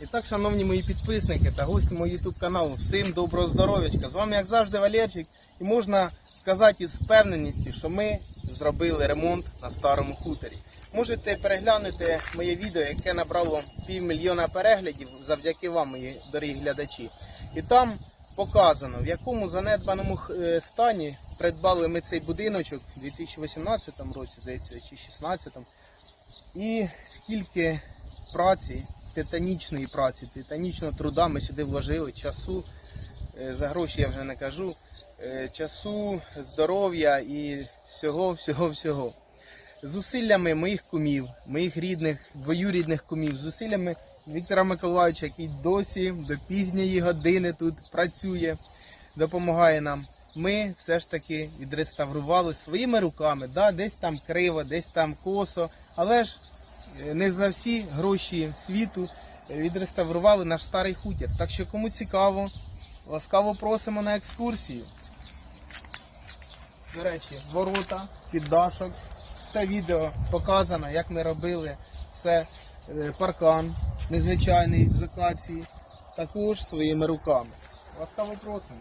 І так, шановні мої підписники та гості мого YouTube каналу, всім доброго здоров'ячка. З вами, як завжди, Валерчик. І можна сказати із впевненістю, що ми зробили ремонт на старому хуторі. Можете переглянути моє відео, яке набрало півмільйона переглядів завдяки вам, мої дорогі глядачі. І там показано, в якому занедбаному е, стані придбали ми цей будиночок у 2018 році, здається, чи 2016. І скільки праці, титанічної праці, титанічного труда ми сюди вложили, часу, е, за гроші я вже не кажу, е, часу, здоров'я і всього, всього, всього. Зусиллями моїх кумів, моїх рідних, двоюрідних кумів, зусиллями Віктора Миколаївича, який досі до пізньої години тут працює, допомагає нам. Ми все ж таки відреставрували своїми руками. Да, десь там криво, десь там косо, але ж не за всі гроші світу відреставрували наш старий хутір. Так що кому цікаво, ласкаво просимо на екскурсію. До речі, ворота, піддашок, все відео показано, як ми робили, все е, паркан незвичайний з акації, також своїми руками. Ласкаво просимо.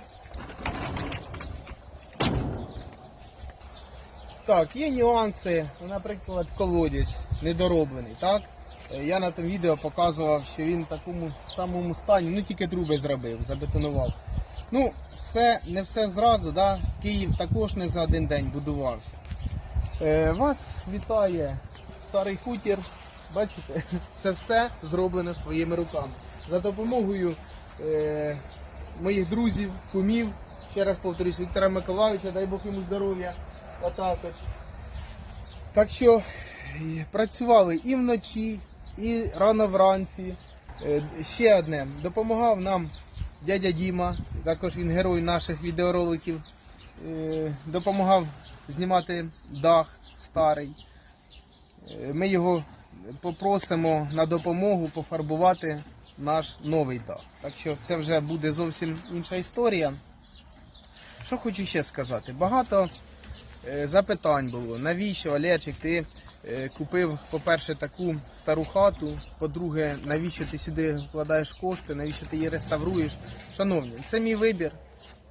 Так, є нюанси, Ну, наприклад, колодязь недороблений, так? Е, Я на тому відео показував, що він в такому самому стані, ну тільки труби зробив, забетонував. Ну, все, не все зразу, да? Київ також не за один день будувався. Е, вас вітає старий хутір. Бачите, це все зроблено своїми руками. За допомогою е, моїх друзів, кумів, ще раз повторюсь, Віктора Миколаївича, дай Бог йому здоров'я. Отак от. Так що е, працювали і вночі, і рано вранці. Е, Ще одне, допомагав нам дядя Діма, також він герой наших відеороликів. Е, Допомагав знімати дах старий. Ми його попросимо на допомогу пофарбувати наш новий дах. Так що це вже буде зовсім інша історія. Що хочу ще сказати? Багато запитань було. Навіщо, Олечик, ти е, купив, по-перше, таку стару хату, по-друге, навіщо ти сюди вкладаєш кошти, навіщо ти її реставруєш? Шановні, це мій вибір.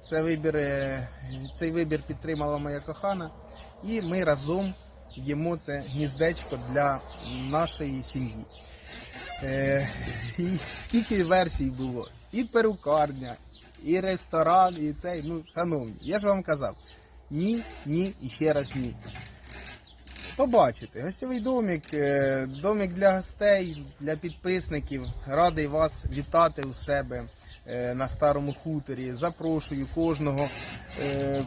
Це вибір, е, цей вибір підтримала моя кохана. І ми разом їмо це гніздечко для нашої сім'ї. Е, і скільки версій було? І перукарня, і ресторан, і цей. Ну, шановні, я ж вам казав. Ні, ні і ще раз ні. Побачите, гостєвий домик, е, домик для гостей, для підписників. Радий вас вітати у себе е, на старому хуторі. Запрошую кожного е,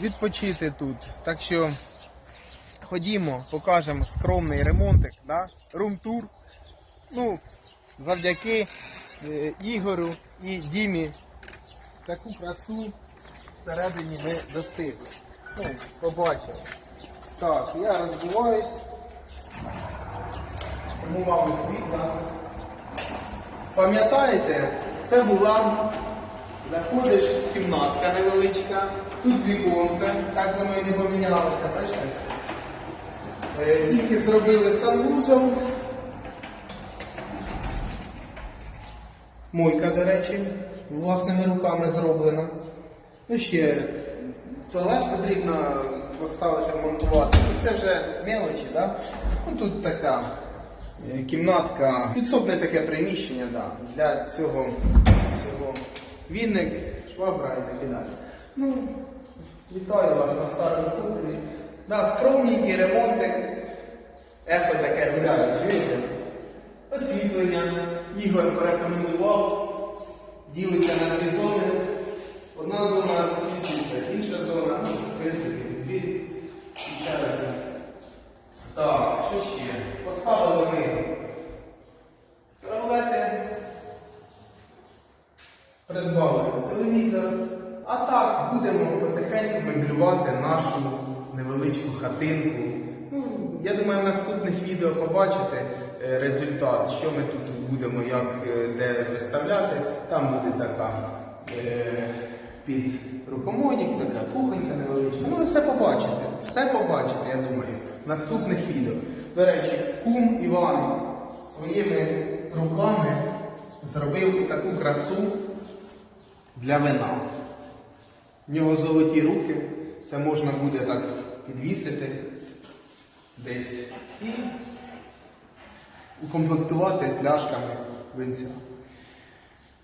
відпочити тут. Так що ходімо, покажемо скромний ремонтик, да? рум-тур. Ну, завдяки Ігорю і Дімі таку красу всередині ми достигли. Ну, побачили. Так, я розбиваюсь. Тому вам світла. Пам'ятаєте, це була, заходиш кімнатка невеличка, тут віконце, так воно і не помінялося, бачите? Е, Тільки зробили санвузол. Мойка, до речі, власними руками зроблена. Ну ще туалет потрібно поставити, монтувати. Це вже мелочі, да? Ну тут така е, кімнатка, підсобне таке приміщення, да, для цього, цього вінник, швабра і так далі. Ну, вітаю вас на старому кухні. Да, скромненький ремонтик. Ехо таке гуляє, чуєте? Освітлення. Ігор порекомендував. Ділиться на дві зони. Одна зона освітлюється, інша зона, ну, в принципі, дві. І ще. Так, що ще? Поставили ми туалети. Придбали телевізор. А так будемо потихеньку меблювати нашу невеличку хатинку. Ну, я думаю, в наступних відео побачите е, результат, що ми тут будемо, як е, де виставляти. Там буде така е, під рукомойник, така кухонька невеличка. Ну, ви все побачите. Все побачите, я думаю, в наступних відео. До речі, кум Іван своїми руками зробив таку красу для вина. В нього золоті руки, це можна буде так підвісити десь і укомплектувати пляшками винця.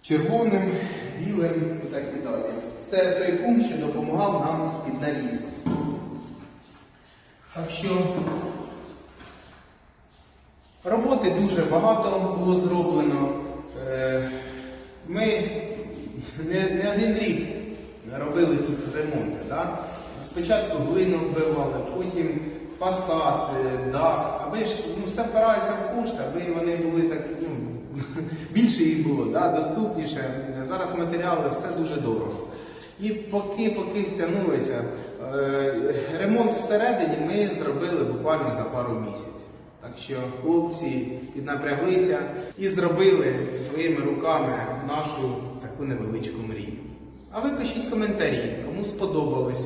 Червоним, білим і так і далі. Це той пункт, що допомагав нам з під навісом. Так що роботи дуже багато було зроблено. Е, Ми не, не один рік робили тут ремонти. Да? Спочатку глину вбивали, потім фасад, е, дах, аби ж ну, все впирається в кошти, аби вони були так, ну, більше їх було, да? доступніше. Зараз матеріали все дуже дорого. І поки поки стягнулися, е, ремонт всередині ми зробили буквально за пару місяців. Так що хлопці піднапряглися і зробили своїми руками нашу таку невеличку мрію. А ви пишіть коментарі, кому сподобалось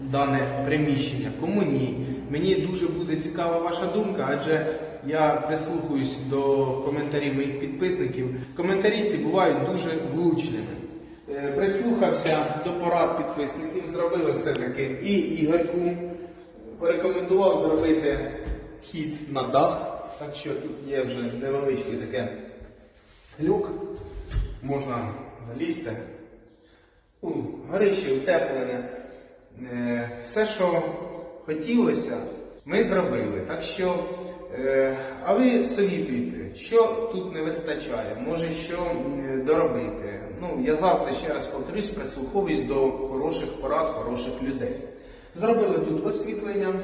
дане приміщення, кому ні. Мені дуже буде цікава ваша думка, адже я прислухаюсь до коментарів моїх підписників. Коментарі ці бувають дуже влучними. Е, Прислухався до порад підписників, зробили все-таки і Ігорку порекомендував зробити хід на дах. Так що тут є вже невеличкий таке люк, можна залізти. Ну, Горище утеплене. Е, Все, що хотілося, ми зробили. Так що, а ви совітуйте, що тут не вистачає, може що е, доробити. Ну, я завтра ще раз повторюсь, прислуховуюсь до хороших порад, хороших людей. Зробили тут освітлення.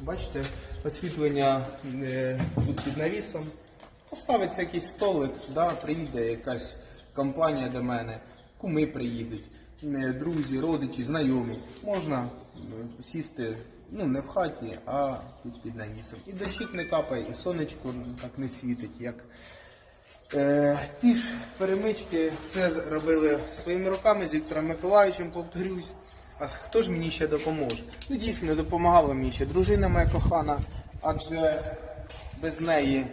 Бачите, освітлення е, тут під навісом. Поставиться якийсь столик, да, приїде якась компанія до мене, куми приїдуть, е, друзі, родичі, знайомі. Можна е, сісти ну, не в хаті, а тут під навісом. І дощик не капає, і сонечко так не світить, як Е, ці ж перемички все робили своїми руками з Віктором Миколаївичем, повторюсь. А хто ж мені ще допоможе? Ну дійсно допомагала мені ще дружина моя кохана, адже без неї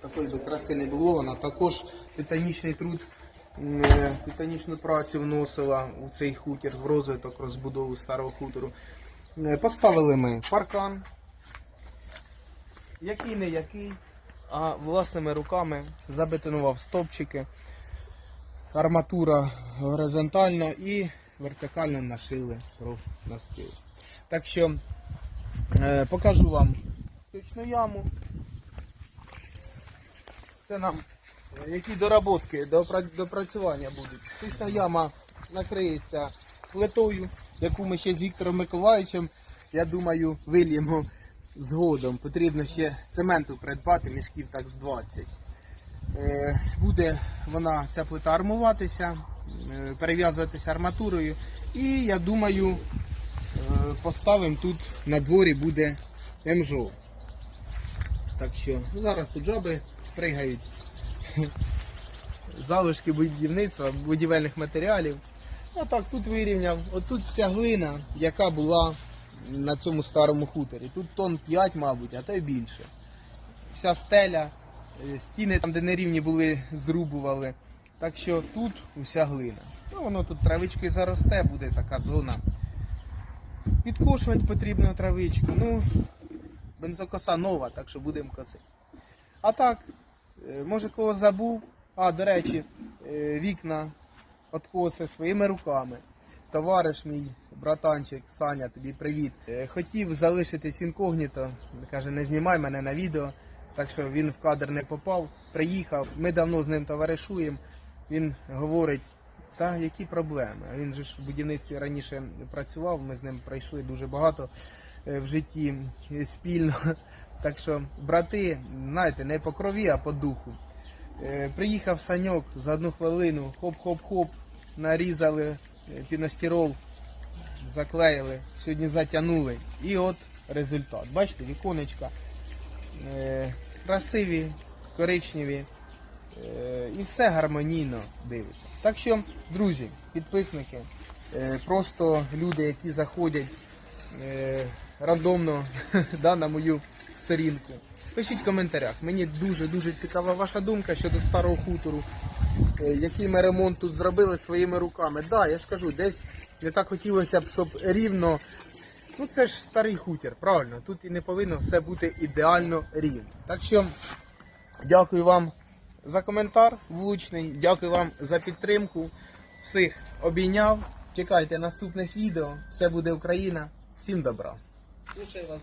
такої би краси не було. Вона також титанічний труд, е, титанічну працю вносила у цей хутір, в розвиток, розбудову старого хутору. Е, Поставили ми паркан, який не який, а власними руками забетонував стовпчики, арматура горизонтальна і вертикально нашили профнастил. Так що е, покажу вам точну яму. Це нам які доработки, допра- допрацювання будуть. Точна яма накриється плитою, яку ми ще з Віктором Миколаївичем, я думаю, вильємо згодом. Потрібно ще цементу придбати, мішків так з 20. Е, Буде вона, ця плита армуватися, е, перев'язуватися арматурою. І я думаю, е, поставимо тут на дворі буде МЖО. Так що ну, зараз тут жаби пригають. Залишки будівництва, будівельних матеріалів. А так тут вирівняв. Отут вся глина, яка була на цьому старому хуторі. Тут тонн 5, мабуть, а то й більше. Вся стеля, е, стіни там, де нерівні були, зрубували. Так що тут уся глина. Ну, воно тут травичкою заросте, буде така зона. Підкошувати потрібно травичку. Ну, бензокоса нова, так що будемо косити. А так, е, може кого забув. А, до речі, е, вікна откоси своїми руками. Товариш мій, братанчик, Саня, тобі привіт. Е, Хотів залишитись інкогніто, каже, не знімай мене на відео. Так що він в кадр не попав, приїхав. Ми давно з ним товаришуємо. Він говорить, та які проблеми? Він же ж в будівництві раніше працював, ми з ним пройшли дуже багато е, в житті спільно. Так що, брати, знаєте, не по крові, а по духу. Е, Приїхав саньок за одну хвилину, хоп-хоп-хоп, нарізали е, піностірол, заклеїли, сьогодні затягнули. І от результат. Бачите, віконечка е, красиві, коричневі. Е, і все гармонійно дивиться. Так що, друзі, підписники, просто люди, які заходять рандомно да, на мою сторінку. Пишіть в коментарях. Мені дуже-дуже цікава ваша думка щодо старого хутору, який ми ремонт тут зробили своїми руками. Так, да, я ж кажу, десь не так хотілося б, щоб рівно. Ну це ж старий хутір, правильно. Тут і не повинно все бути ідеально рівно. Так що дякую вам за коментар влучний, дякую вам за підтримку. Всіх обійняв. Чекайте наступних відео. Все буде Україна. Всім добра. Слушаю вас.